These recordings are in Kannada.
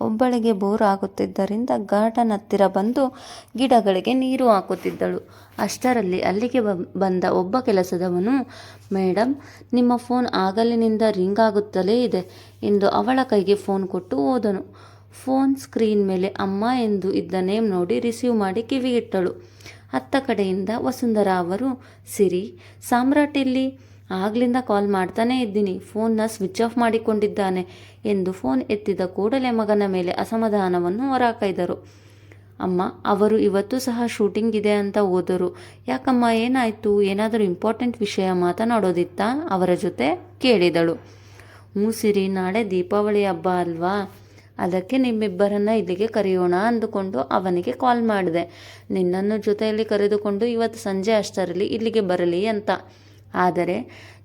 ಒಬ್ಬಳಿಗೆ ಬೋರ್ ಆಗುತ್ತಿದ್ದರಿಂದ ಗಾರ್ಡನ್ ಹತ್ತಿರ ಬಂದು ಗಿಡಗಳಿಗೆ ನೀರು ಹಾಕುತ್ತಿದ್ದಳು. ಅಷ್ಟರಲ್ಲಿ ಅಲ್ಲಿಗೆ ಬಂದ ಒಬ್ಬ ಕೆಲಸದವನು ಮೇಡಮ್ ನಿಮ್ಮ ಫೋನ್ ಆಗಲಿನಿಂದ ರಿಂಗ್ ಆಗುತ್ತಲೇ ಇದೆ ಎಂದು ಅವಳ ಕೈಗೆ ಫೋನ್ ಕೊಟ್ಟು ಹೋದನು ಫೋನ್ ಸ್ಕ್ರೀನ್ ಮೇಲೆ ಅಮ್ಮ ಎಂದು ಇದ್ದ ನೇಮ್ ನೋಡಿ ರಿಸೀವ್ ಮಾಡಿ ಕಿವಿಗಿಟ್ಟಳು. ಅತ್ತ ಕಡೆಯಿಂದ ವಸುಂಧರಾ ಅವರು, ಸಿರಿ, ಸಾಮ್ರಾಟ್ ಇಲ್ಲಿ ಆಗ್ಲಿಂದ ಕಾಲ್ ಮಾಡ್ತಾನೇ ಇದ್ದೀನಿ. ಫೋನ್ನ ಸ್ವಿಚ್ ಆಫ್ ಮಾಡಿಕೊಂಡಿದ್ದಾನೆ ಎಂದು ಫೋನ್ ಎತ್ತಿದ ಕೂಡಲೇ ಮಗನ ಮೇಲೆ ಅಸಮಾಧಾನವನ್ನು ಹೊರಹಾಕಿದರು ಅಮ್ಮ, ಅವರು ಇವತ್ತು ಸಹ ಶೂಟಿಂಗ್ ಇದೆ ಅಂತ ಓದರು ಯಾಕಮ್ಮ, ಏನಾಯಿತು? ಏನಾದರೂ ಇಂಪಾರ್ಟೆಂಟ್ ವಿಷಯ ಮಾತನಾಡೋದಿತ್ತಾ? ಅವರ ಜೊತೆ ಕೇಳಿದಳು. ಹ್ಞೂ ನಾಳೆ ದೀಪಾವಳಿ ಹಬ್ಬ ಅಲ್ವಾ? ಅದಕ್ಕೆ ನಿಮ್ಮಿಬ್ಬರನ್ನ ಇಲ್ಲಿಗೆ ಕರೆಯೋಣ ಅಂದುಕೊಂಡು ಅವನಿಗೆ ಕಾಲ್ ಮಾಡಿದೆ. ನಿನ್ನನ್ನು ಜೊತೆಯಲ್ಲಿ ಕರೆದುಕೊಂಡು ಇವತ್ತು ಸಂಜೆ ಅಷ್ಟರಲ್ಲಿ ಇಲ್ಲಿಗೆ ಬರಲಿ ಅಂತ. ಆದರೆ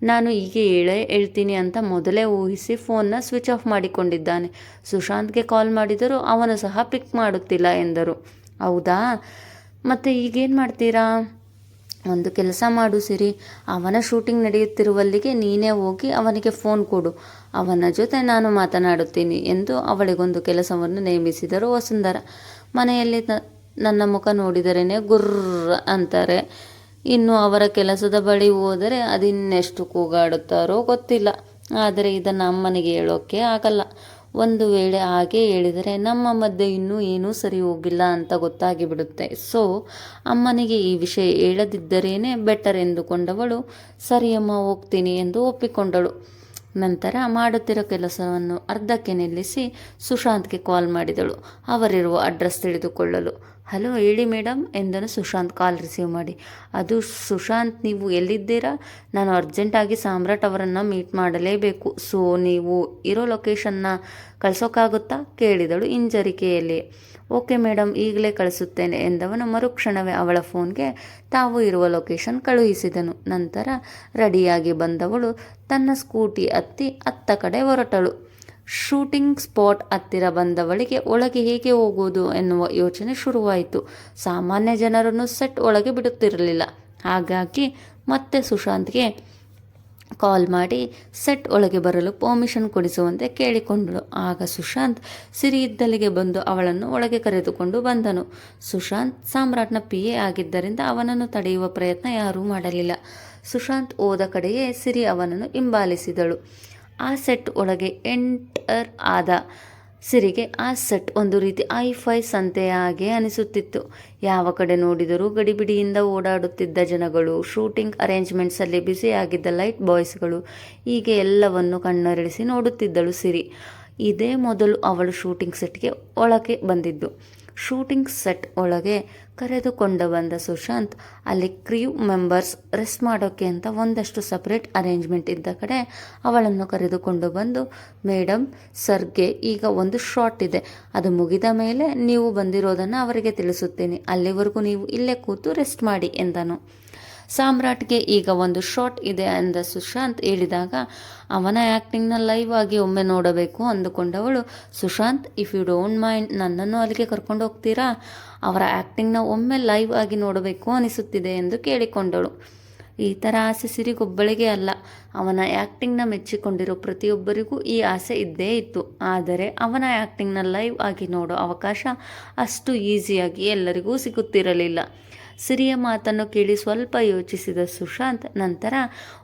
ನಾನು ಹೀಗೆ ಹೇಳೇ ಹೇಳ್ತೀನಿ ಅಂತ ಮೊದಲೇ ಊಹಿಸಿ ಫೋನ್ನ ಸ್ವಿಚ್ ಆಫ್ ಮಾಡಿಕೊಂಡಿದ್ದಾನೆ. ಸುಶಾಂತ್ಗೆ ಕಾಲ್ ಮಾಡಿದರೂ ಅವನು ಸಹ ಪಿಕ್ ಮಾಡುತ್ತಿಲ್ಲ ಎಂದರು. ಹೌದಾ? ಮತ್ತು ಈಗೇನು ಮಾಡ್ತೀರಾ? ಒಂದು ಕೆಲಸ ಮಾಡು ಸಿರಿ. ಅವನ ಶೂಟಿಂಗ್ ನಡೆಯುತ್ತಿರುವಲ್ಲಿಗೆ ನೀನೇ ಹೋಗಿ ಅವನಿಗೆ ಫೋನ್ ಕೊಡು. ಅವನ ಜೊತೆ ನಾನು ಮಾತನಾಡುತ್ತೀನಿ ಎಂದು ಅವಳಿಗೊಂದು ಕೆಲಸವನ್ನು ನೇಮಿಸಿದರು ವಸುಂಧರ. ಮನೆಯಲ್ಲಿ ನನ್ನ ಮುಖ ನೋಡಿದರೇನೆ ಗುರ್ರ ಅಂತಾರೆ. ಇನ್ನು ಅವರ ಕೆಲಸದ ಬಳಿ ಹೋದರೆ ಅದಿನ್ನೆಷ್ಟು ಕೂಗಾಡುತ್ತಾರೋ ಗೊತ್ತಿಲ್ಲ. ಆದರೆ ಇದನ್ನು ಅಮ್ಮನಿಗೆ ಹೇಳೋಕ್ಕೆ ಆಗಲ್ಲ. ಒಂದು ವೇಳೆ ಹಾಗೆ ಹೇಳಿದರೆ, ನಮ್ಮ ಮಧ್ಯೆ ಇನ್ನೂ ಏನೂ ಸರಿ ಹೋಗಿಲ್ಲ ಅಂತ ಗೊತ್ತಾಗಿಬಿಡುತ್ತೆ. ಸೊ, ಅಮ್ಮನಿಗೆ ಈ ವಿಷಯ ಹೇಳದಿದ್ದರೇನೆ ಬೆಟರ್ ಎಂದುಕೊಂಡವಳು, ಸರಿಯಮ್ಮ ಹೋಗ್ತೀನಿ ಎಂದು ಒಪ್ಪಿಕೊಂಡಳು. ನಂತರ ಮಾಡುತ್ತಿರೋ ಕೆಲಸವನ್ನು ಅರ್ಧಕ್ಕೆ ನಿಲ್ಲಿಸಿ ಸುಶಾಂತ್ಗೆ ಕಾಲ್ ಮಾಡಿದಳು. ಅವರಿರುವ ಅಡ್ರೆಸ್ ತಿಳಿದುಕೊಳ್ಳಲು. ಹಲೋ, ಹೇಳಿ ಮೇಡಮ್, ಎಂದನು ಸುಶಾಂತ್ ಕಾಲ್ ರಿಸೀವ್ ಮಾಡಿ. ಅದು ಸುಶಾಂತ್, ನೀವು ಎಲ್ಲಿದ್ದೀರಾ? ನಾನು ಅರ್ಜೆಂಟಾಗಿ ಸಾಮ್ರಾಟ್ ಅವರನ್ನು ಮೀಟ್ ಮಾಡಲೇಬೇಕು. ಸೊ ನೀವು ಇರೋ ಲೊಕೇಶನ್ನ ಕಳಿಸೋಕ್ಕಾಗುತ್ತಾ ಕೇಳಿದಳು ಹಿಂಜರಿಕೆಯಲ್ಲಿ. ಓಕೆ ಮೇಡಮ್, ಈಗಲೇ ಕಳಿಸುತ್ತೇನೆ, ಎಂದವನು ಮರುಕ್ಷಣವೇ ಅವಳ ಫೋನ್ಗೆ ತಾವು ಇರುವ ಲೊಕೇಶನ್ ಕಳುಹಿಸಿದನು. ನಂತರ ರೆಡಿಯಾಗಿ ಬಂದವಳು ತನ್ನ ಸ್ಕೂಟಿ ಹತ್ತಿ ಅತ್ತ ಕಡೆ ಹೊರಟಳು. ಶೂಟಿಂಗ್ ಸ್ಪಾಟ್ ಹತ್ತಿರ ಬಂದವಳಿಗೆ ಒಳಗೆ ಹೇಗೆ ಹೋಗುವುದು ಎನ್ನುವ ಯೋಚನೆ ಶುರುವಾಯಿತು. ಸಾಮಾನ್ಯ ಜನರನ್ನು ಸೆಟ್ ಒಳಗೆ ಬಿಡುತ್ತಿರಲಿಲ್ಲ. ಹಾಗಾಗಿ ಮತ್ತೆ ಸುಶಾಂತ್ಗೆ ಕಾಲ್ ಮಾಡಿ ಸೆಟ್ ಒಳಗೆ ಬರಲು ಪರ್ಮಿಷನ್ ಕೊಡಿಸುವಂತೆ ಕೇಳಿಕೊಂಡಳು. ಆಗ ಸುಶಾಂತ್ ಸಿರಿ ಇದ್ದಲಿಗೆ ಬಂದು ಅವಳನ್ನು ಒಳಗೆ ಕರೆದುಕೊಂಡು ಬಂದನು. ಸುಶಾಂತ್ ಸಾಮ್ರಾಟ್ನ ಪಿ ಎ ಆಗಿದ್ದರಿಂದ ಅವನನ್ನು ತಡೆಯುವ ಪ್ರಯತ್ನ ಯಾರೂ ಮಾಡಲಿಲ್ಲ. ಸುಶಾಂತ್ ಹೋದ ಕಡೆಯೇ ಸಿರಿ ಅವನನ್ನು ಹಿಂಬಾಲಿಸಿದಳು. ಆ ಸೆಟ್ ಒಳಗೆ ಎಂಟರ್ ಆದ ಸಿರಿಗೆ ಆ ಸೆಟ್ ಒಂದು ರೀತಿ ಐಫೈ ಸಂತೆಯ ಹಾಗೆ ಅನಿಸುತ್ತಿತ್ತು. ಯಾವ ಕಡೆ ನೋಡಿದರೂ ಗಡಿಬಿಡಿಯಿಂದ ಓಡಾಡುತ್ತಿದ್ದ ಜನಗಳು, ಶೂಟಿಂಗ್ ಅರೇಂಜ್ಮೆಂಟ್ಸಲ್ಲಿ ಬ್ಯುಸಿಯಾಗಿದ್ದ ಲೈಟ್ ಬಾಯ್ಸ್ಗಳು, ಹೀಗೆ ಎಲ್ಲವನ್ನು ಕಣ್ಣರಳಿಸಿ ನೋಡುತ್ತಿದ್ದಳು ಸಿರಿ. ಇದೇ ಮೊದಲು ಅವಳು ಶೂಟಿಂಗ್ ಸೆಟ್ಗೆ ಒಳಗೆ ಬಂದಿದ್ದು. ಶೂಟಿಂಗ್ ಸೆಟ್ ಒಳಗೆ ಕರೆದುಕೊಂಡು ಬಂದ ಸುಶಾಂತ್, ಅಲ್ಲಿ ಕ್ರೀವ್ ಮೆಂಬರ್ಸ್ ರೆಸ್ಟ್ ಮಾಡೋಕ್ಕೆ ಅಂತ ಒಂದಷ್ಟು ಸಪ್ರೇಟ್ ಅರೇಂಜ್ಮೆಂಟ್ ಇದ್ದ ಕಡೆ ಅವಳನ್ನು ಕರೆದುಕೊಂಡು ಬಂದು ಮೇಡಮ್ ಸರ್ಗೆ ಈಗ ಒಂದು ಶಾಟ್ ಇದೆ. ಅದು ಮುಗಿದ ಮೇಲೆ ನೀವು ಬಂದಿರೋದನ್ನು ಅವರಿಗೆ ತಿಳಿಸುತ್ತೇನೆ. ಅಲ್ಲಿವರೆಗೂ ನೀವು ಇಲ್ಲೇ ಕೂತು ರೆಸ್ಟ್ ಮಾಡಿ, ಎಂದನು. ಸಾಮ್ರಾಟ್ಗೆ ಈಗ ಒಂದು ಶಾಟ್ ಇದೆ ಅಂದ ಸುಶಾಂತ್ ಹೇಳಿದಾಗ, ಅವನ ಆ್ಯಕ್ಟಿಂಗ್ನ ಲೈವ್ ಆಗಿ ಒಮ್ಮೆ ನೋಡಬೇಕು ಅಂದುಕೊಂಡವಳು, Sushant if you don't mind ನನ್ನನ್ನು ಅಲ್ಲಿಗೆ ಕರ್ಕೊಂಡು ಹೋಗ್ತೀರಾ? ಅವರ ಆ್ಯಕ್ಟಿಂಗ್ನ ಒಮ್ಮೆ ಲೈವ್ ಆಗಿ ನೋಡಬೇಕು ಅನಿಸುತ್ತಿದೆ ಎಂದು ಕೇಳಿಕೊಂಡಳು. ಈ ಥರ ಆಸೆ ಸಿರಿಗೊಬ್ಬಳಿಗೆ ಅಲ್ಲ, ಅವನ ಆ್ಯಕ್ಟಿಂಗ್ನ ಮೆಚ್ಚಿಕೊಂಡಿರೋ ಪ್ರತಿಯೊಬ್ಬರಿಗೂ ಈ ಆಸೆ ಇದ್ದೇ ಇತ್ತು. ಆದರೆ ಅವನ ಆ್ಯಕ್ಟಿಂಗ್ನ ಲೈವ್ ಆಗಿ ನೋಡೋ ಅವಕಾಶ ಅಷ್ಟು ಈಸಿಯಾಗಿ ಎಲ್ಲರಿಗೂ ಸಿಗುತ್ತಿರಲಿಲ್ಲ. ಸಿರಿಯ ಮಾತನ್ನು ಕೇಳಿ ಸ್ವಲ್ಪ ಯೋಚಿಸಿದ ಸುಶಾಂತ್ ನಂತರ,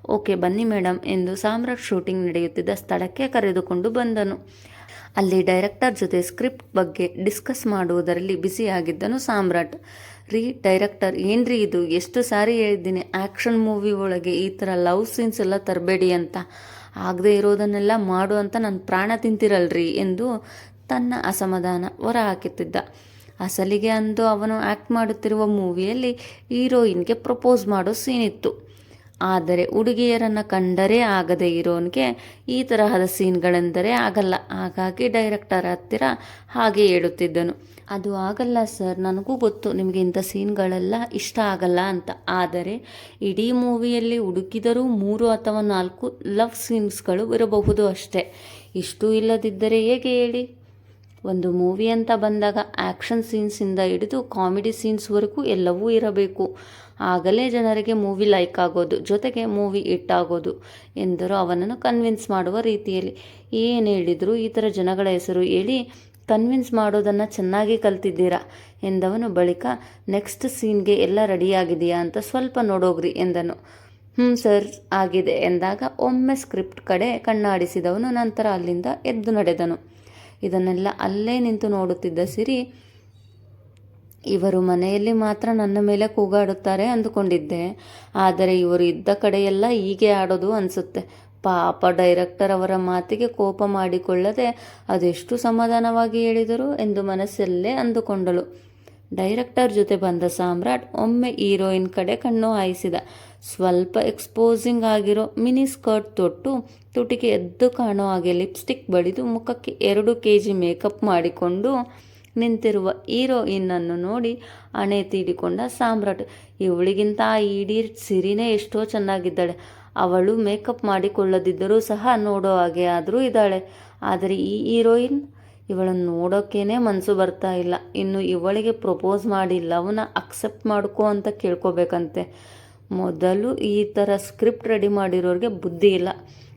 ಓಕೆ, ಬನ್ನಿ ಮೇಡಮ್ ಎಂದು ಸಾಮ್ರಾಟ್ ಶೂಟಿಂಗ್ ನಡೆಯುತ್ತಿದ್ದ ಸ್ಥಳಕ್ಕೆ ಕರೆದುಕೊಂಡು ಬಂದನು. ಅಲ್ಲಿ ಡೈರೆಕ್ಟರ್ ಜೊತೆ ಸ್ಕ್ರಿಪ್ಟ್ ಬಗ್ಗೆ ಡಿಸ್ಕಸ್ ಮಾಡುವುದರಲ್ಲಿ ಬ್ಯುಸಿಯಾಗಿದ್ದನು ಸಾಮ್ರಾಟ್. ರೀ, ಡೈರೆಕ್ಟರ್, ಏನ್ರಿ ಇದು? ಎಷ್ಟು ಸಾರಿ ಹೇಳಿದ್ದೀನಿ. ಆ್ಯಕ್ಷನ್ ಮೂವಿ ಒಳಗೆ ಈ ಥರ ಲವ್ ಸೀನ್ಸ್ ಎಲ್ಲ ತರಬೇಡಿ ಅಂತ. ಆಗದೆ ಇರೋದನ್ನೆಲ್ಲ ಮಾಡು ಅಂತ ನನ್ನ ಪ್ರಾಣ ತಿಂತಿರಲ್ರಿ ಎಂದು ತನ್ನ ಅಸಮಾಧಾನ ಹೊರಹಾಕುತ್ತಿದ್ದ. ಅಸಲಿಗೆ ಅಂದು ಅವನು ಆ್ಯಕ್ಟ್ ಮಾಡುತ್ತಿರುವ ಮೂವಿಯಲ್ಲಿ ಹೀರೋಯಿನ್ಗೆ ಪ್ರಪೋಸ್ ಮಾಡೋ ಸೀನ್ ಇತ್ತು. ಆದರೆ ಹುಡುಗಿಯರನ್ನು ಕಂಡರೆ ಆಗದೆ ಇರೋನಿಗೆ ಈ ತರಹದ ಸೀನ್ಗಳೆಂದರೆ ಆಗಲ್ಲ. ಹಾಗಾಗಿ ಡೈರೆಕ್ಟರ್ ಹತ್ತಿರ ಹಾಗೆ ಹೇಳುತ್ತಿದ್ದನು. ಅದು ಆಗಲ್ಲ ಸರ್ ನನಗೂ ಗೊತ್ತು ನಿಮಗೆ ಇಂಥ ಸೀನ್ಗಳೆಲ್ಲ ಇಷ್ಟ ಆಗಲ್ಲ ಅಂತ. ಆದರೆ ಇಡೀ ಮೂವಿಯಲ್ಲಿ ಹುಡುಕಿದರೂ ಮೂರು ಅಥವಾ ನಾಲ್ಕು ಲವ್ ಸೀನ್ಸ್ಗಳು ಇರಬಹುದು ಅಷ್ಟೇ. ಇಷ್ಟು ಇಲ್ಲದಿದ್ದರೆ ಹೇಗೆ ಹೇಳಿ? ಒಂದು ಮೂವಿ ಅಂತ ಬಂದಾಗ ಆ್ಯಕ್ಷನ್ ಸೀನ್ಸಿಂದ ಹಿಡಿದು ಕಾಮಿಡಿ ಸೀನ್ಸ್ವರೆಗೂ ಎಲ್ಲವೂ ಇರಬೇಕು. ಆಗಲೇ ಜನರಿಗೆ ಮೂವಿ ಲೈಕ್ ಆಗೋದು, ಜೊತೆಗೆ ಮೂವಿ ಹಿಟ್ ಆಗೋದು ಎಂದರು ಅವನನ್ನು ಕನ್ವಿನ್ಸ್ ಮಾಡುವ ರೀತಿಯಲ್ಲಿ. ಏನು ಹೇಳಿದರು ಈ ಥರ ಜನಗಳ ಹೆಸರು ಹೇಳಿ ಕನ್ವಿನ್ಸ್ ಮಾಡೋದನ್ನು ಚೆನ್ನಾಗಿ ಕಲ್ತಿದ್ದೀರಾ ಎಂದವನು ಬಳಿಕ ನೆಕ್ಸ್ಟ್ ಸೀನ್ಗೆ ಎಲ್ಲ ರೆಡಿಯಾಗಿದೆಯಾ ಅಂತ ಸ್ವಲ್ಪ ನೋಡೋಗ್ರಿ ಎಂದನು. ಹ್ಞೂ ಸರ್ ಆಗಿದೆ ಎಂದಾಗ ಒಮ್ಮೆ ಸ್ಕ್ರಿಪ್ಟ್ ಕಡೆ ಕಣ್ಣಾಡಿಸಿದವನು, ನಂತರ ಅಲ್ಲಿಂದ ಎದ್ದು ನಡೆದನು. ಇದನ್ನೆಲ್ಲ ಅಲ್ಲೇ ನಿಂತು ನೋಡುತ್ತಿದ್ದ ಸಿರಿ, ಇವರು ಮನೆಯಲ್ಲಿ ಮಾತ್ರ ನನ್ನ ಮೇಲೆ ಕೂಗಾಡುತ್ತಾರೆ ಅಂದುಕೊಂಡಿದ್ದೆ. ಆದರೆ ಇವರು ಇದ್ದ ಕಡೆಯೆಲ್ಲ ಹೀಗೆ ಆಡೋದು ಅನಿಸುತ್ತೆ. ಪಾಪ ಡೈರೆಕ್ಟರ್ ಅವರ ಮಾತಿಗೆ ಕೋಪ ಮಾಡಿಕೊಳ್ಳದೆ ಅದೆಷ್ಟು ಸಮಾಧಾನವಾಗಿ ಹೇಳಿದರು ಎಂದು ಮನಸ್ಸಲ್ಲೇ ಅಂದುಕೊಂಡಳು. ಡೈರೆಕ್ಟರ್ ಜೊತೆ ಬಂದ ಸಾಮ್ರಾಟ್ ಒಮ್ಮೆ ಹೀರೋಯಿನ್ ಕಡೆ ಕಣ್ಣು ಹಾಯಿಸಿದ. ಸ್ವಲ್ಪ ಎಕ್ಸ್ಪೋಸಿಂಗ್ ಆಗಿರೋ ಮಿನಿ ಸ್ಕರ್ಟ್ ತೊಟ್ಟು ತುಟಿಗೆ ಎದ್ದು ಕಾಣೋ ಹಾಗೆ ಲಿಪ್ಸ್ಟಿಕ್ ಬಡಿದು ಮುಖಕ್ಕೆ ಎರಡು ಕೆ ಜಿ ಮೇಕಪ್ ಮಾಡಿಕೊಂಡು ನಿಂತಿರುವ ಹೀರೋಯಿನ್ನನ್ನು ನೋಡಿ ಹಣೆ ತೀಡಿಕೊಂಡ ಸಾಮ್ರಾಟ್. ಇವಳಿಗಿಂತ ಆ ಇಡೀ ಸಿರಿನೇ ಎಷ್ಟೋ ಚೆನ್ನಾಗಿದ್ದಾಳೆ. ಅವಳು ಮೇಕಪ್ ಮಾಡಿಕೊಳ್ಳದಿದ್ದರೂ ಸಹ ನೋಡೋ ಹಾಗೆ ಆದರೂ ಇದ್ದಾಳೆ. ಆದರೆ ಈ ಹೀರೋಯಿನ್ ಇವಳನ್ನು ನೋಡೋಕ್ಕೇನೆ ಮನಸ್ಸು ಬರ್ತಾ ಇಲ್ಲ. ಇನ್ನು ಇವಳಿಗೆ ಪ್ರಪೋಸ್ ಮಾಡಿ ಲವ್ನ ಅಕ್ಸೆಪ್ಟ್ ಮಾಡ್ಕೋ ಅಂತ ಕೇಳ್ಕೊಬೇಕಂತೆ. ಮೊದಲು ಈ ಥರ ಸ್ಕ್ರಿಪ್ಟ್ ರೆಡಿ ಮಾಡಿರೋರಿಗೆ ಬುದ್ಧಿ ಇಲ್ಲ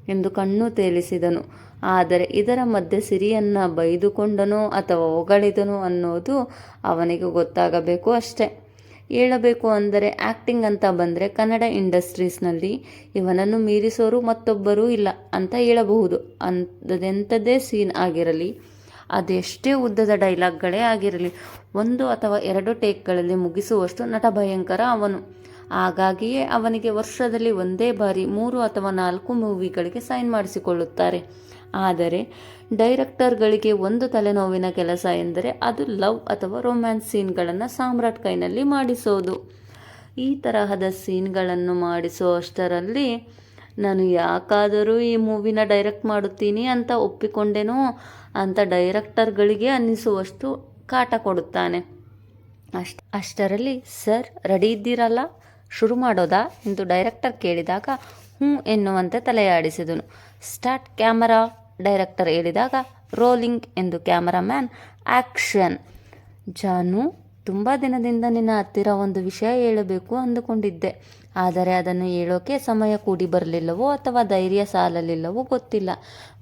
ಎಂದು ಕಣ್ಣು ತೇಲಿಸಿದನು. ಆದರೆ ಇದರ ಮಧ್ಯೆ ಸಿರಿಯನ್ನು ಬೈದುಕೊಂಡನೋ ಅಥವಾ ಹೊಗಳಿದನೋ ಅನ್ನೋದು ಅವನಿಗೆ ಗೊತ್ತಾಗಬೇಕು ಅಷ್ಟೆ. ಹೇಳಬೇಕು ಅಂದರೆ ಆ್ಯಕ್ಟಿಂಗ್ ಅಂತ ಬಂದರೆ ಕನ್ನಡ ಇಂಡಸ್ಟ್ರೀಸ್ನಲ್ಲಿ ಇವನನ್ನು ಮೀರಿಸೋರು ಮತ್ತೊಬ್ಬರೂ ಇಲ್ಲ ಅಂತ ಹೇಳಬಹುದು. ಅಂಥದ್ದೆಂಥದ್ದೇ ಸೀನ್ ಆಗಿರಲಿ, ಅದೆಷ್ಟೇ ಉದ್ದದ ಡೈಲಾಗ್ಗಳೇ ಆಗಿರಲಿ, ಒಂದು ಅಥವಾ ಎರಡು ಟೇಕ್ಗಳಲ್ಲಿ ಮುಗಿಸುವಷ್ಟು ನಟ ಭಯಂಕರ ಅವನು. ಹಾಗಾಗಿಯೇ ಅವನಿಗೆ ವರ್ಷದಲ್ಲಿ ಒಂದೇ ಬಾರಿ ಮೂರು ಅಥವಾ ನಾಲ್ಕು ಮೂವಿಗಳಿಗೆ ಸೈನ್ ಮಾಡಿಸಿಕೊಳ್ಳುತ್ತಾರೆ. ಆದರೆ ಡೈರೆಕ್ಟರ್ಗಳಿಗೆ ಒಂದು ತಲೆನೋವಿನ ಕೆಲಸ ಎಂದರೆ ಅದು ಲವ್ ಅಥವಾ ರೊಮ್ಯಾನ್ಸ್ ಸೀನ್ಗಳನ್ನು ಸಾಮ್ರಾಟ್ ಕೈನಲ್ಲಿ ಮಾಡಿಸೋದು. ಈ ತರಹದ ಸೀನ್ಗಳನ್ನು ಮಾಡಿಸೋ ಅಷ್ಟರಲ್ಲಿ ನಾನು ಯಾಕಾದರೂ ಈ ಮೂವಿನ ಡೈರೆಕ್ಟ್ ಮಾಡುತ್ತೀನಿ ಅಂತ ಒಪ್ಪಿಕೊಂಡೇನೋ ಅಂತ ಡೈರೆಕ್ಟರ್ಗಳಿಗೆ ಅನ್ನಿಸುವಷ್ಟು ಕಾಟ ಕೊಡುತ್ತಾನೆ. ಅಷ್ಟ, ಅಷ್ಟರಲ್ಲಿ ಸರ್, ರೆಡಿ ಇದ್ದೀರಲ್ಲ? ಶುರು ಮಾಡೋದಾ ಎಂದು ಡೈರೆಕ್ಟರ್ ಕೇಳಿದಾಗ, ಹ್ಞೂ ಎನ್ನುವಂತೆ ತಲೆಯಾಡಿಸಿದನು. ಸ್ಟಾರ್ಟ್ ಕ್ಯಾಮರಾ ಡೈರೆಕ್ಟರ್ ಹೇಳಿದಾಗ ರೋಲಿಂಗ್ ಎಂದು ಕ್ಯಾಮರಾಮ್ಯಾನ್ ಆ್ಯಕ್ಷನ್ ಜಾನು, ತುಂಬ ದಿನದಿಂದ ನಿನ್ನ ಹತ್ತಿರ ಒಂದು ವಿಷಯ ಹೇಳಬೇಕು ಅಂದುಕೊಂಡಿದ್ದೆ. ಆದರೆ ಅದನ್ನು ಹೇಳೋಕೆ ಸಮಯ ಕೂಡಿ ಬರಲಿಲ್ಲವೋ ಅಥವಾ ಧೈರ್ಯ ಸಾಲಲಿಲ್ಲವೋ ಗೊತ್ತಿಲ್ಲ.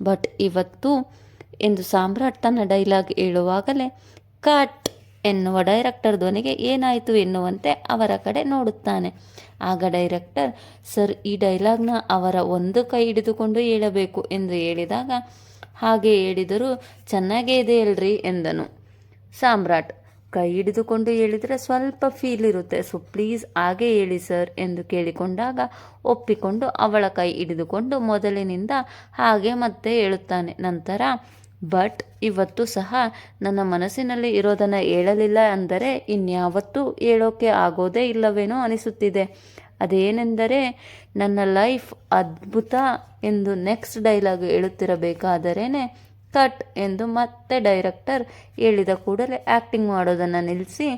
ಬಟ್ ಇವತ್ತು ಎಂದು ಸಾಮ್ರಾಟ್ ತನ್ನ ಡೈಲಾಗ್ ಹೇಳುವಾಗಲೇ ಕಟ್ ಎನ್ನುವ ಡೈರೆಕ್ಟರ್ ಧ್ವನಿಗೆ ಏನಾಯಿತು ಎನ್ನುವಂತೆ ಅವರ ಕಡೆ ನೋಡುತ್ತಾನೆ. ಆಗ ಡೈರೆಕ್ಟರ್ ಸರ್, ಈ ಡೈಲಾಗ್ನ ಅವರ ಒಂದು ಕೈ ಹಿಡಿದುಕೊಂಡು ಹೇಳಬೇಕು ಎಂದು ಹೇಳಿದಾಗ, ಹಾಗೆ ಹೇಳಿದರೂ ಚೆನ್ನಾಗೇ ಇದೆ ಅಲ್ರಿ ಎಂದನು. ಸಾಮ್ರಾಟ್, ಕೈ ಹಿಡಿದುಕೊಂಡು ಹೇಳಿದರೆ ಸ್ವಲ್ಪ ಫೀಲ್ ಇರುತ್ತೆ ಸೊ ಪ್ಲೀಸ್ ಹಾಗೆ ಹೇಳಿ, ಸರ್ ಎಂದು ಕೇಳಿಕೊಂಡಾಗ, ಒಪ್ಪಿಕೊಂಡು ಅವಳ ಕೈ ಹಿಡಿದುಕೊಂಡು ಮೊದಲಿನಿಂದ ಹಾಗೆ ಮತ್ತೆ ಹೇಳುತ್ತಾನೆ. ನಂತರ ಬಟ್ ಇವತ್ತು ಸಹ ನನ್ನ ಮನಸ್ಸಿನಲ್ಲಿ ಇರೋದನ್ನು ಹೇಳಲಿಲ್ಲ ಅಂದರೆ ಇನ್ಯಾವತ್ತೂ ಹೇಳೋಕೆ ಆಗೋದೇ ಇಲ್ಲವೇನೋ ಅನಿಸುತ್ತಿದೆ. ಅದೇನೆಂದರೆ ನನ್ನ ಲೈಫ್ ಅದ್ಭುತ ಎಂದು ನೆಕ್ಸ್ಟ್ ಡೈಲಾಗ್ ಹೇಳುತ್ತಿರಬೇಕಾದರೇ ಕಟ್ ಎಂದು ಮತ್ತೆ ಡೈರೆಕ್ಟರ್ ಹೇಳಿದ ಕೂಡಲೇ ಆ್ಯಕ್ಟಿಂಗ್ ಮಾಡೋದನ್ನು ನಿಲ್ಲಿಸಿ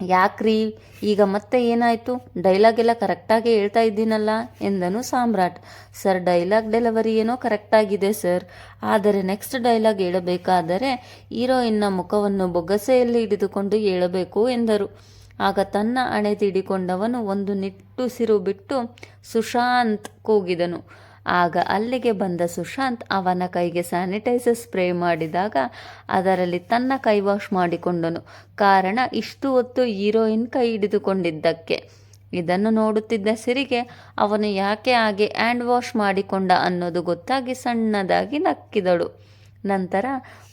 ಯಾಕ್ರಿ? ಈಗ ಮತ್ತೆ ಏನಾಯಿತು? ಡೈಲಾಗ್ ಎಲ್ಲ ಕರೆಕ್ಟಾಗಿ ಹೇಳ್ತಾ ಇದ್ದೀನಲ್ಲ ಎಂದನು ಸಾಮ್ರಾಟ್. ಸರ್, ಡೈಲಾಗ್ ಡೆಲಿವರಿ ಏನೋ ಕರೆಕ್ಟಾಗಿದೆ ಸರ್. ಆದರೆ ನೆಕ್ಸ್ಟ್ ಡೈಲಾಗ್ ಹೇಳಬೇಕಾದರೆ ಹೀರೋಯಿನ್ನ ಮುಖವನ್ನು ಬೊಗಸೆಯಲ್ಲಿ ಹಿಡಿದುಕೊಂಡು ಹೇಳಬೇಕು ಎಂದರು. ಆಗ ತನ್ನ ಹಣೆ ತಿಡಿಕೊಂಡವನು ಒಂದು ನಿಟ್ಟುಸಿರು ಬಿಟ್ಟು ಸುಶಾಂತ್ ಕೂಗಿದನು. ಆಗ ಅಲ್ಲಿಗೆ ಬಂದ ಸುಶಾಂತ್ ಅವನ ಕೈಗೆ ಸ್ಯಾನಿಟೈಸರ್ ಸ್ಪ್ರೇ ಮಾಡಿದಾಗ ಅದರಲ್ಲಿ ತನ್ನ ಕೈ ವಾಶ್ ಮಾಡಿಕೊಂಡನು. ಕಾರಣ, ಇಷ್ಟು ಹೊತ್ತು ಹೀರೋಯಿನ್ ಕೈ ಹಿಡಿದುಕೊಂಡಿದ್ದಕ್ಕೆ. ಇದನ್ನು ನೋಡುತ್ತಿದ್ದ ಸಿರಿಗೆ, ಅವನು ಯಾಕೆ ಹಾಗೆ ಹ್ಯಾಂಡ್ ವಾಶ್ ಮಾಡಿಕೊಂಡ ಅನ್ನೋದು ಗೊತ್ತಾಗಿ ಸಣ್ಣದಾಗಿ ನಕ್ಕಿದಳು. ನಂತರ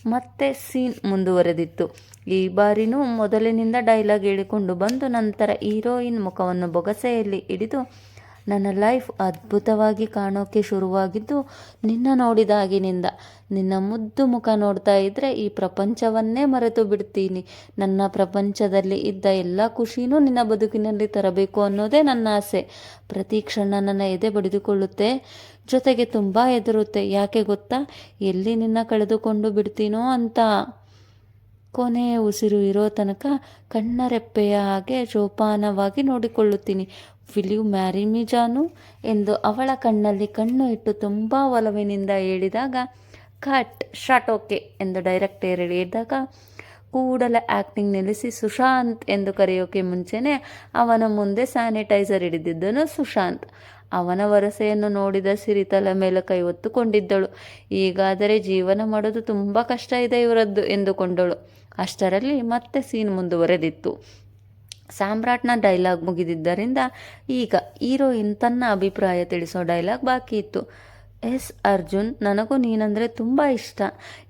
ಮತ್ತೆ ಸೀನ್ ಮುಂದುವರೆದಿತ್ತು. ಈ ಬಾರಿನೂ ಮೊದಲಿನಿಂದ ಡೈಲಾಗ್ ಹೇಳಿಕೊಂಡು ಬಂದು ನಂತರ ಹೀರೋಯಿನ್ ಮುಖವನ್ನು ಬೊಗಸೆಯಲ್ಲಿ ಹಿಡಿದು ನನ್ನ ಲೈಫ್ ಅದ್ಭುತವಾಗಿ ಕಾಣೋಕ್ಕೆ ಶುರುವಾಗಿದ್ದು ನಿನ್ನ ನೋಡಿದಾಗಿನಿಂದ ನಿನ್ನ ಮುದ್ದು ಮುಖ ನೋಡ್ತಾ ಇದ್ದರೆ ಈ ಪ್ರಪಂಚವನ್ನೇ ಮರೆತು ಬಿಡ್ತೀನಿ. ನನ್ನ ಪ್ರಪಂಚದಲ್ಲಿ ಇದ್ದ ಎಲ್ಲ ಖುಷಿನೂ ನಿನ್ನ ಬದುಕಿನಲ್ಲಿ ತರಬೇಕು ಅನ್ನೋದೇ ನನ್ನ ಆಸೆ. ಪ್ರತಿ ಕ್ಷಣ ನನ್ನ ಎದೆ ಬಡಿದುಕೊಳ್ಳುತ್ತೆ, ಜೊತೆಗೆ ತುಂಬ ಹೆದರುತ್ತೆ. ಯಾಕೆ ಗೊತ್ತಾ? ಎಲ್ಲಿ ನಿನ್ನ ಕಳೆದುಕೊಂಡು ಬಿಡ್ತೀನೋ ಅಂತ. ಕೊನೆಯ ಉಸಿರು ಇರೋ ತನಕ ಕಣ್ಣರೆಪ್ಪೆಯ ಹಾಗೆ ಜೋಪಾನವಾಗಿ ನೋಡಿಕೊಳ್ಳುತ್ತೀನಿ. Will you marry me Janu? ಎಂದು ಅವಳ ಕಣ್ಣಲ್ಲಿ ಕಣ್ಣು ಇಟ್ಟು ತುಂಬ ಒಲವಿನಿಂದ ಹೇಳಿದಾಗ, ಕಟ್ ಶಾಟ್ ಓಕೆ ಎಂದು ಡೈರೆಕ್ಟರ್ ಹೇಳಿದಾಗ ಕೂಡಲೇ ಆ್ಯಕ್ಟಿಂಗ್ ನಿಲ್ಲಿಸಿ ಸುಶಾಂತ್ ಎಂದು ಕರೆಯೋಕೆ ಮುಂಚೆನೇ ಅವನ ಮುಂದೆ ಸ್ಯಾನಿಟೈಸರ್ ಹಿಡಿದಿದ್ದನು ಸುಶಾಂತ್. ಅವನ ವರಸೆಯನ್ನು ನೋಡಿದ ಸಿರಿ ತಲೆ ಮೇಲೆ ಕೈ ಹೊತ್ತುಕೊಂಡಿದ್ದಳು ಈಗಾದರೆ ಜೀವನ ಮಾಡೋದು ತುಂಬ ಕಷ್ಟ ಇದೆ ಇವರದ್ದು ಎಂದುಕೊಂಡಳು. ಅಷ್ಟರಲ್ಲಿ ಮತ್ತೆ ಸೀನ್ ಮುಂದುವರೆದಿತ್ತು. ಸಾಮ್ರಾಟ್ನ ಡೈಲಾಗ್ ಮುಗಿದಿದ್ದರಿಂದ ಈಗ ಹೀರೋಯಿನ್ ತನ್ನ ಅಭಿಪ್ರಾಯ ತಿಳಿಸೋ ಡೈಲಾಗ್ ಬಾಕಿ ಇತ್ತು. ಎಸ್, ಅರ್ಜುನ್, ನನಗೂ ನೀನಂದರೆ ತುಂಬ ಇಷ್ಟ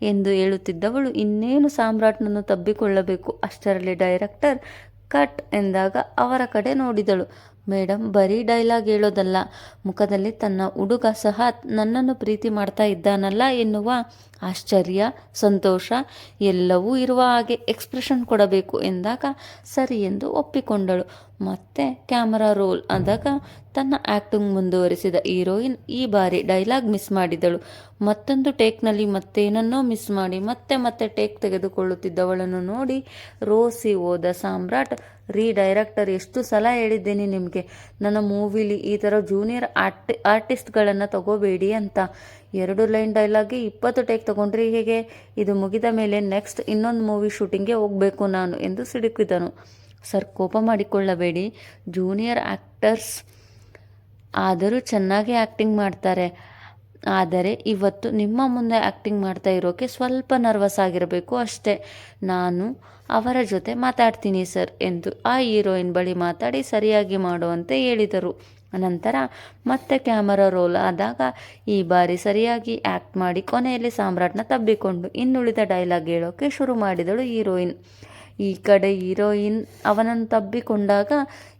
ಎಂದು ಹೇಳುತ್ತಿದ್ದವಳು ಇನ್ನೇನು ಸಾಮ್ರಾಟ್ನನ್ನು ತಬ್ಬಿಕೊಳ್ಳಬೇಕು ಅಷ್ಟರಲ್ಲಿ ಡೈರೆಕ್ಟರ್ ಕಟ್ ಎಂದಾಗ ಅವರ ಕಡೆ ನೋಡಿದಳು. ಮೇಡಮ್ ಬರೀ ಡೈಲಾಗ್ ಹೇಳೋದಲ್ಲ, ಮುಖದಲ್ಲಿ ತನ್ನ ಹುಡುಗ ಸಹ ನನ್ನನ್ನು ಪ್ರೀತಿ ಮಾಡ್ತಾ ಇದ್ದಾನಲ್ಲ ಎನ್ನುವ ಆಶ್ಚರ್ಯ, ಸಂತೋಷ, ಎಲ್ಲವೂ ಇರುವ ಹಾಗೆ ಎಕ್ಸ್ಪ್ರೆಷನ್ ಕೊಡಬೇಕು ಎಂದಾಗ ಸರಿ ಎಂದು ಒಪ್ಪಿಕೊಂಡಳು. ಮತ್ತೆ ಕ್ಯಾಮರಾ ರೋಲ್ ಆದಾಗ ತನ್ನ ಆ್ಯಕ್ಟಿಂಗ್ ಮುಂದುವರಿಸಿದ ಹೀರೋಯಿನ್ ಈ ಬಾರಿ ಡೈಲಾಗ್ ಮಿಸ್ ಮಾಡಿದಳು. ಮತ್ತೊಂದು ಟೇಕ್ನಲ್ಲಿ ಮತ್ತೇನನ್ನೋ ಮಿಸ್ ಮಾಡಿ ಮತ್ತೆ ಮತ್ತೆ ಟೇಕ್ ತೆಗೆದುಕೊಳ್ಳುತ್ತಿದ್ದವಳನ್ನು ನೋಡಿ ರೋಸಿ ಹೋದ ಸಾಮ್ರಾಟ್, ರೀ ಡೈರೆಕ್ಟರ್ ಎಷ್ಟು ಸಲ ಹೇಳಿದ್ದೀನಿ ನಿಮಗೆ? ನನ್ನ ಮೂವಿಲಿ ಈ ಥರ ಜೂನಿಯರ್ ಆರ್ಟಿ ಆರ್ಟಿಸ್ಟ್ಗಳನ್ನು ತಗೋಬೇಡಿ ಅಂತ. ಎರಡು ಲೈನ್ ಡೈಲಾಗ್ಗೆ ಇಪ್ಪತ್ತು ಟೇಕ್ ತಗೊಂಡ್ರಿ ಹೇಗೆ. ಇದು ಮುಗಿದ ಮೇಲೆ ನೆಕ್ಸ್ಟ್ ಇನ್ನೊಂದು ಮೂವಿ ಶೂಟಿಂಗ್ಗೆ ಹೋಗಬೇಕು ನಾನು ಎಂದು ಸಿಡುಕಿದನು. ಸರ್, ಕೋಪ ಮಾಡಿಕೊಳ್ಳಬೇಡಿ. ಜೂನಿಯರ್ ಆ್ಯಕ್ಟರ್ಸ್ ಆದರೂ ಚೆನ್ನಾಗಿ ಆ್ಯಕ್ಟಿಂಗ್ ಮಾಡ್ತಾರೆ. ಆದರೆ ಇವತ್ತು ನಿಮ್ಮ ಮುಂದೆ ಆ್ಯಕ್ಟಿಂಗ್ ಮಾಡ್ತಾ ಇರೋಕ್ಕೆ ಸ್ವಲ್ಪ ನರ್ವಸ್ ಆಗಿರಬೇಕು ಅಷ್ಟೇ. ನಾನು ಅವರ ಜೊತೆ ಮಾತಾಡ್ತೀನಿ ಸರ್ ಎಂದು ಆ ಹೀರೋಯಿನ್ ಬಳಿ ಮಾತಾಡಿ ಸರಿಯಾಗಿ ಮಾಡುವಂತೆ ಹೇಳಿದರು. ನಂತರ ಮತ್ತೆ ಕ್ಯಾಮರಾ ರೋಲ್ ಆದಾಗ ಈ ಬಾರಿ ಸರಿಯಾಗಿ ಆ್ಯಕ್ಟ್ ಮಾಡಿ ಕೊನೆಯಲ್ಲಿ ಸಾಮ್ರಾಟ್ನ ತಬ್ಬಿಕೊಂಡು ಇನ್ನುಳಿದ ಡೈಲಾಗ್ ಹೇಳೋಕ್ಕೆ ಶುರು ಮಾಡಿದಳು ಹೀರೋಯಿನ್. ಈ ಕಡೆ ಹೀರೋಯಿನ್ ಅವನನ್ನು ತಬ್ಬಿಕೊಂಡಾಗ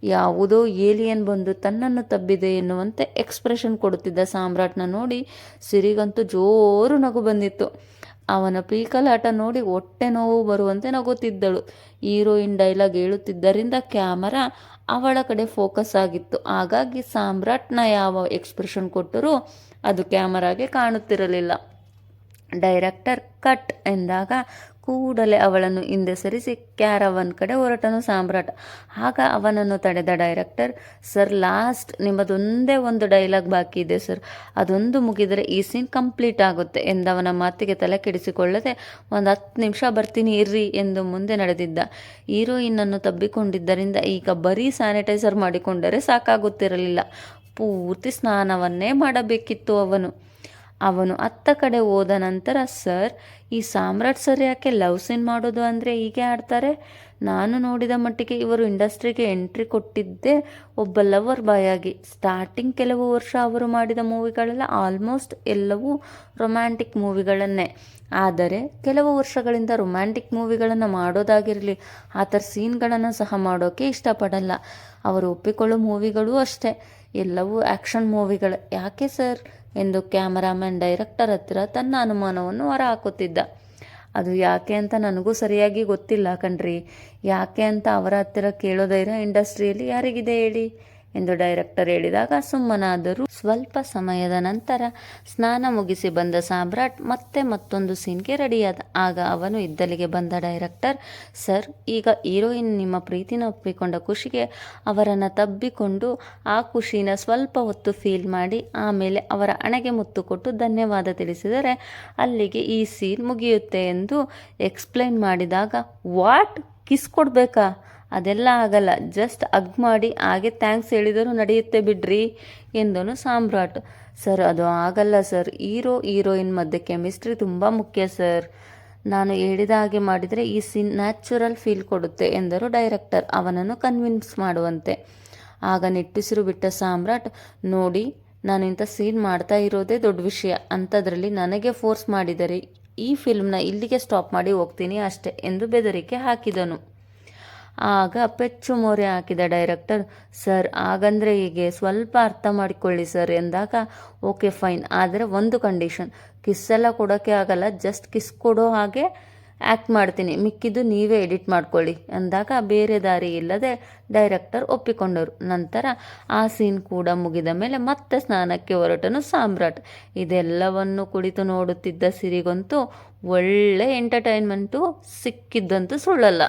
ಯಾವುದೋ ಏಲಿಯನ್ ಬಂದು ತನ್ನನ್ನು ತಬ್ಬಿದೆ ಎನ್ನುವಂತೆ ಎಕ್ಸ್ಪ್ರೆಷನ್ ಕೊಡುತ್ತಿದ್ದ ಸಾಮ್ರಾಟ್ನ ನೋಡಿ ಸಿರಿಗಂತೂ ಜೋರು ನಗು ಬಂದಿತ್ತು. ಅವನ ಪೀಕಲಾಟ ನೋಡಿ ಹೊಟ್ಟೆ ನೋವು ಬರುವಂತೆ ನಗುತ್ತಿದ್ದಳು. ಹೀರೋಯಿನ್ ಡೈಲಾಗ್ ಹೇಳುತ್ತಿದ್ದರಿಂದ ಕ್ಯಾಮರಾ ಅವಳ ಕಡೆ ಫೋಕಸ್ ಆಗಿತ್ತು. ಹಾಗಾಗಿ ಸಾಮ್ರಾಟ್ನ ಯಾವ ಎಕ್ಸ್ಪ್ರೆಷನ್ ಕೊಟ್ಟರೂ ಅದು ಕ್ಯಾಮರಾಗೆ ಕಾಣುತ್ತಿರಲಿಲ್ಲ. ಡೈರೆಕ್ಟರ್ ಕಟ್ ಎಂದಾಗ ಕೂಡಲೇ ಅವಳನ್ನು ಹಿಂದೆ ಸರಿಸಿ ಕ್ಯಾರವನ್ ಕಡೆ ಹೊರಟನು ಸಾಮ್ರಾಟ್. ಆಗ ಅವನನ್ನು ತಡೆದ ಡೈರೆಕ್ಟರ್, ಸರ್, ಲಾಸ್ಟ್ ನಿಮ್ಮದೊಂದೇ ಒಂದು ಡೈಲಾಗ್ ಬಾಕಿ ಇದೆ, ಸರ್. ಅದೊಂದು ಮುಗಿದರೆ ಈ ಸೀನ್ ಕಂಪ್ಲೀಟ್ ಆಗುತ್ತೆ ಎಂದವನ ಮಾತಿಗೆ ತಲೆ ಕೆಡಿಸಿಕೊಳ್ಳದೆ, ಒಂದು ಹತ್ತು ನಿಮಿಷ ಬರ್ತೀನಿ, ಇರ್ರಿ ಎಂದು ಮುಂದೆ ನಡೆದಿದ್ದ. ಹೀರೋಯಿನ್ನನ್ನು ತಬ್ಬಿಕೊಂಡಿದ್ದರಿಂದ ಈಗ ಬರೀ ಸ್ಯಾನಿಟೈಸರ್ ಮಾಡಿಕೊಂಡರೆ ಸಾಕಾಗುತ್ತಿರಲಿಲ್ಲ. ಪೂರ್ತಿ ಸ್ನಾನವನ್ನೇ ಮಾಡಬೇಕಿತ್ತು ಅವನು. ಅವನು ಅತ್ತ ಕಡೆ ಹೋದ ನಂತರ, ಸರ್ ಈ ಸಾಮ್ರಾಟ್ ಸರ್ ಯಾಕೆ ಲವ್ ಸೀನ್ ಮಾಡೋದು ಅಂದರೆ ಹೀಗೆ ಆಡ್ತಾರೆ? ನಾನು ನೋಡಿದ ಮಟ್ಟಿಗೆ ಇವರು ಇಂಡಸ್ಟ್ರಿಗೆ ಎಂಟ್ರಿ ಕೊಟ್ಟಿದ್ದೇ ಒಬ್ಬ ಲವರ್ ಬಾಯ್ ಆಗಿ ಸ್ಟಾರ್ಟಿಂಗ್ ಕೆಲವು ವರ್ಷ ಅವರು ಮಾಡಿದ ಮೂವಿಗಳೆಲ್ಲ ಆಲ್ಮೋಸ್ಟ್ ಎಲ್ಲವೂ ರೊಮ್ಯಾಂಟಿಕ್ ಮೂವಿಗಳನ್ನೇ. ಆದರೆ ಕೆಲವು ವರ್ಷಗಳಿಂದ ರೊಮ್ಯಾಂಟಿಕ್ ಮೂವಿಗಳನ್ನು ಮಾಡೋದಾಗಿರಲಿ, ಆ ಥರ ಸೀನ್ಗಳನ್ನು ಸಹ ಮಾಡೋಕ್ಕೆ ಇಷ್ಟಪಡಲ್ಲ. ಅವರು ಒಪ್ಪಿಕೊಳ್ಳೋ ಮೂವಿಗಳೂ ಅಷ್ಟೇ. ಎಲ್ಲವೂ ಆ್ಯಕ್ಷನ್ ಮೂವಿಗಳು. ಯಾಕೆ ಸರ್? ಎಂದು ಕ್ಯಾಮರಾಮ್ಯಾನ್ ಡೈರೆಕ್ಟರ್ ಹತ್ತಿರ ತನ್ನ ಅನುಮಾನವನ್ನು ಹೊರಹಾಕುತ್ತಿದ್ದ. ಅದು ಯಾಕೆ ಅಂತ ನನಗೂ ಸರಿಯಾಗಿ ಗೊತ್ತಿಲ್ಲ ಕಣ್ರಿ. ಯಾಕೆ ಅಂತ ಅವರ ಹತ್ತಿರ ಕೇಳೋದೈರ ಇಂಡಸ್ಟ್ರಿಯಲ್ಲಿ ಯಾರಿಗಿದೆ ಹೇಳಿ? ಎಂದು ಡೈರೆಕ್ಟರ್ ಹೇಳಿದಾಗ, ಸುಮ್ಮನಾದರೂ ಸ್ವಲ್ಪ ಸಮಯದ ನಂತರ ಸ್ನಾನ ಮುಗಿಸಿ ಬಂದ ಸಾಮ್ರಾಟ್ ಮತ್ತೆ ಮತ್ತೊಂದು ಸೀನ್ಗೆ ರೆಡಿಯಾದ. ಆಗ ಅವನು ಇದ್ದಲಿಗೆ ಬಂದ ಡೈರೆಕ್ಟರ್, ಸರ್, ಈಗ ಹೀರೋಯಿನ್ ನಿಮ್ಮ ಪ್ರೀತಿನ ಒಪ್ಪಿಕೊಂಡ ಖುಷಿಗೆ ಅವರನ್ನು ತಬ್ಬಿಕೊಂಡು ಆ ಖುಷಿನ ಸ್ವಲ್ಪ ಹೊತ್ತು ಫೀಲ್ ಮಾಡಿ, ಆಮೇಲೆ ಅವರ ಹಣೆಗೆ ಮುತ್ತು ಕೊಟ್ಟು ಧನ್ಯವಾದ ತಿಳಿಸಿದರೆ ಅಲ್ಲಿಗೆ ಈ ಸೀನ್ ಮುಗಿಯುತ್ತೆ ಎಂದು ಎಕ್ಸ್ಪ್ಲೈನ್ ಮಾಡಿದಾಗ, ವಾಟ್? ಕಿಸ್ ಕೊಡಬೇಕಾ? ಅದೆಲ್ಲ ಆಗಲ್ಲ. ಜಸ್ಟ್ ಅಗ್ ಮಾಡಿ ಹಾಗೆ ಥ್ಯಾಂಕ್ಸ್ ಹೇಳಿದರೂ ನಡೆಯುತ್ತೆ ಬಿಡ್ರಿ ಎಂದನು ಸಾಮ್ರಾಟ್. ಸರ್, ಅದು ಆಗಲ್ಲ ಸರ್. ಹೀರೋ, ಹೀರೋಯಿನ್ ಮಧ್ಯೆ ಕೆಮಿಸ್ಟ್ರಿ ತುಂಬ ಮುಖ್ಯ ಸರ್. ನಾನು ಹೇಳಿದ ಹಾಗೆ ಮಾಡಿದರೆ ಈ ಸೀನ್ ನ್ಯಾಚುರಲ್ ಫೀಲ್ ಕೊಡುತ್ತೆ ಎಂದರು ಡೈರೆಕ್ಟರ್ ಅವನನ್ನು ಕನ್ವಿನ್ಸ್ ಮಾಡುವಂತೆ. ಆಗ ನಿಟ್ಟುಸಿರು ಬಿಟ್ಟ ಸಾಮ್ರಾಟ್, ನೋಡಿ, ನಾನು ಇಂಥ ಸೀನ್ ಮಾಡ್ತಾ ಇರೋದೇ ದೊಡ್ಡ ವಿಷಯ. ಅಂಥದ್ರಲ್ಲಿ ನನಗೆ ಫೋರ್ಸ್ ಮಾಡಿದರೆ ಈ ಫಿಲ್ಮ್ನ ಇಲ್ಲಿಗೆ ಸ್ಟಾಪ್ ಮಾಡಿ ಹೋಗ್ತೀನಿ ಅಷ್ಟೆ ಎಂದು ಬೆದರಿಕೆ ಹಾಕಿದನು. ಆಗ ಪೆಚ್ಚು ಮೊರೆ ಹಾಕಿದ ಡೈರೆಕ್ಟರ್, ಸರ್, ಹಾಗಂದ್ರೆ ಹೀಗೆ ಸ್ವಲ್ಪ ಅರ್ಥ ಮಾಡಿಕೊಳ್ಳಿ ಸರ್ ಎಂದಾಗ, ಓಕೆ, ಫೈನ್. ಆದರೆ ಒಂದು ಕಂಡೀಷನ್. ಕಿಸ್ ಎಲ್ಲ ಕೊಡೋಕ್ಕೆ ಆಗಲ್ಲ, ಜಸ್ಟ್ ಕಿಸ್ ಕೊಡೋ ಹಾಗೆ ಆ್ಯಕ್ಟ್ ಮಾಡ್ತೀನಿ. ಮಿಕ್ಕಿದ್ದು ನೀವೇ ಎಡಿಟ್ ಮಾಡ್ಕೊಳ್ಳಿ ಅಂದಾಗ ಬೇರೆ ದಾರಿ ಇಲ್ಲದೆ ಡೈರೆಕ್ಟರ್ ಒಪ್ಪಿಕೊಂಡರು. ನಂತರ ಆ ಸೀನ್ ಕೂಡ ಮುಗಿದ ಮೇಲೆ ಮತ್ತೆ ಸ್ನಾನಕ್ಕೆ ಹೊರಟನು ಸಾಮ್ರಾಟ್. ಇದೆಲ್ಲವನ್ನು ಕುಳಿತು ನೋಡುತ್ತಿದ್ದ ಸಿರಿಗಂತೂ ಒಳ್ಳೆ ಎಂಟರ್ಟೈನ್ಮೆಂಟು ಸಿಕ್ಕಿದ್ದಂತೂ ಸುಳ್ಳಲ್ಲ.